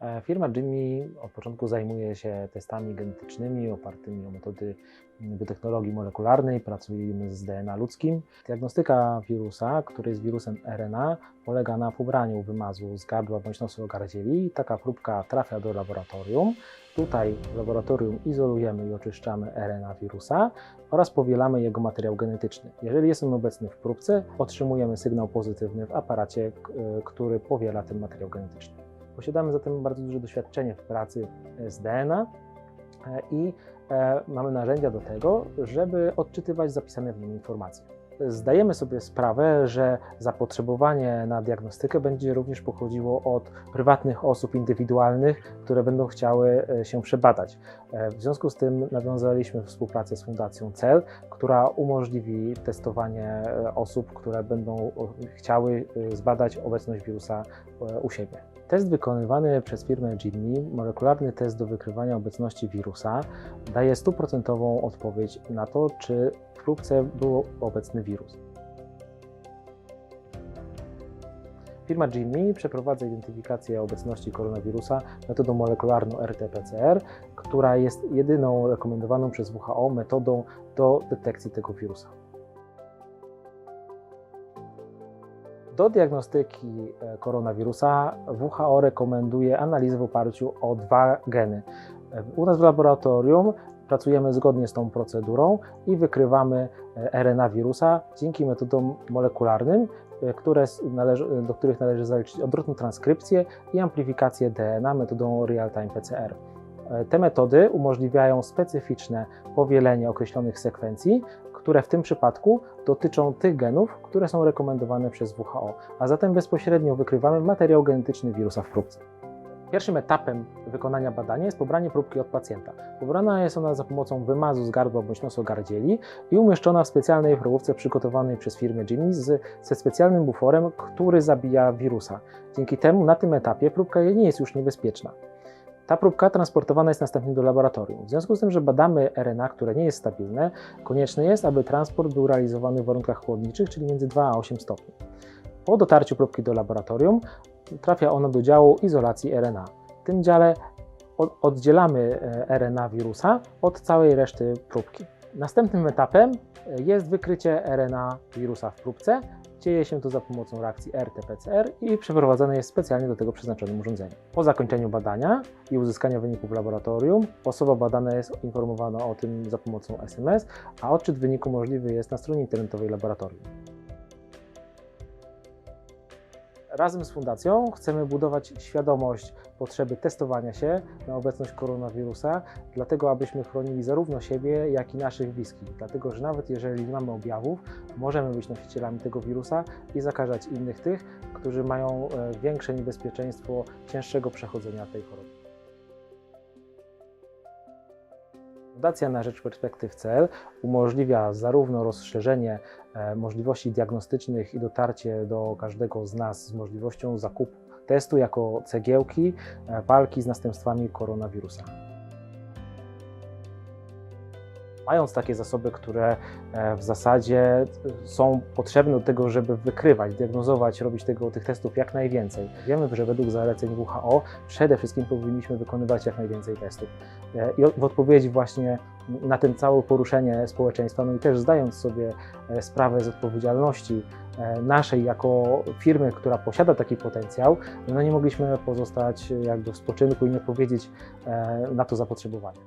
E, Firma Jimmy od początku zajmuje się testami genetycznymi opartymi o metody biotechnologii molekularnej. Pracujemy z DNA ludzkim. Diagnostyka wirusa, który jest wirusem RNA, polega na pobraniu wymazu z gardła bądź nosu gardzieli. Taka próbka trafia do laboratorium. Tutaj w laboratorium izolujemy i oczyszczamy RNA wirusa oraz powielamy jego materiał genetyczny. Jeżeli jest on obecny w próbce, otrzymujemy sygnał pozytywny w aparacie, y, który powiela ten materiał genetyczny. Posiadamy zatem bardzo duże doświadczenie w pracy z DNA e, i e, mamy narzędzia do tego, żeby odczytywać zapisane w nim informacje. Zdajemy sobie sprawę, że zapotrzebowanie na diagnostykę będzie również pochodziło od prywatnych osób indywidualnych, które będą chciały e, się przebadać. E, W związku z tym nawiązaliśmy współpracę z Fundacją CEL, która umożliwi testowanie e, osób, które będą chciały e, zbadać obecność wirusa e, u siebie. Test wykonywany przez firmę Jimmy, molekularny test do wykrywania obecności wirusa, daje stuprocentową odpowiedź na to, czy w próbce był obecny wirus. Firma Jimmy przeprowadza identyfikację obecności koronawirusa metodą molekularną RT-PCR, która jest jedyną rekomendowaną przez WHO metodą do detekcji tego wirusa. Do diagnostyki e, koronawirusa WHO rekomenduje analizę w oparciu o dwa geny. E, U nas w laboratorium pracujemy zgodnie z tą procedurą i wykrywamy e, RNA wirusa dzięki metodom molekularnym, które należy, do których należy zaliczyć odwrotną transkrypcję i amplifikację DNA metodą real-time PCR. Te metody umożliwiają specyficzne powielenie określonych sekwencji, które w tym przypadku dotyczą tych genów, które są rekomendowane przez WHO, a zatem bezpośrednio wykrywamy materiał genetyczny wirusa w próbce. Pierwszym etapem wykonania badania jest pobranie próbki od pacjenta. Pobrana jest ona za pomocą wymazu z gardła bądź nosogardzieli i umieszczona w specjalnej próbce przygotowanej przez firmę Jimmy ze specjalnym buforem, który zabija wirusa. Dzięki temu na tym etapie próbka nie jest już niebezpieczna. Ta próbka transportowana jest następnie do laboratorium. W związku z tym, że badamy RNA, które nie jest stabilne, konieczne jest, aby transport był realizowany w warunkach chłodniczych, czyli między 2 a 8 stopni. Po dotarciu próbki do laboratorium trafia ona do działu izolacji RNA. W tym dziale od- oddzielamy e, RNA wirusa od całej reszty próbki. Następnym etapem e, jest wykrycie RNA wirusa w próbce. Dzieje się to za pomocą reakcji RT-PCR i przeprowadzane jest specjalnie do tego przeznaczonym urządzeniem. Po zakończeniu badania i uzyskania wyników w laboratorium, osoba badana jest informowana o tym za pomocą SMS, a odczyt wyniku możliwy jest na stronie internetowej laboratorium. Razem z Fundacją chcemy budować świadomość potrzeby testowania się na obecność koronawirusa, dlatego abyśmy chronili zarówno siebie, jak i naszych bliskich. Dlatego, że nawet jeżeli nie mamy objawów, możemy być nosicielami tego wirusa i zakażać innych tych, którzy mają e, większe niebezpieczeństwo cięższego przechodzenia tej choroby. Fundacja na rzecz perspektyw CEL umożliwia zarówno rozszerzenie e, możliwości diagnostycznych i dotarcie do każdego z nas z możliwością zakupu testu jako cegiełki e, walki z następstwami koronawirusa. Mając takie zasoby, które e, w zasadzie są potrzebne do tego, żeby wykrywać, diagnozować, robić tego, tych testów jak najwięcej. Wiemy, że według zaleceń WHO przede wszystkim powinniśmy wykonywać jak najwięcej testów. E, I w odpowiedzi właśnie na tym całe poruszenie społeczeństwa, no i też zdając sobie e, sprawę z odpowiedzialności naszej jako firmy, która posiada taki potencjał, no nie mogliśmy pozostać jakby w spoczynku i nie powiedzieć na to zapotrzebowanie.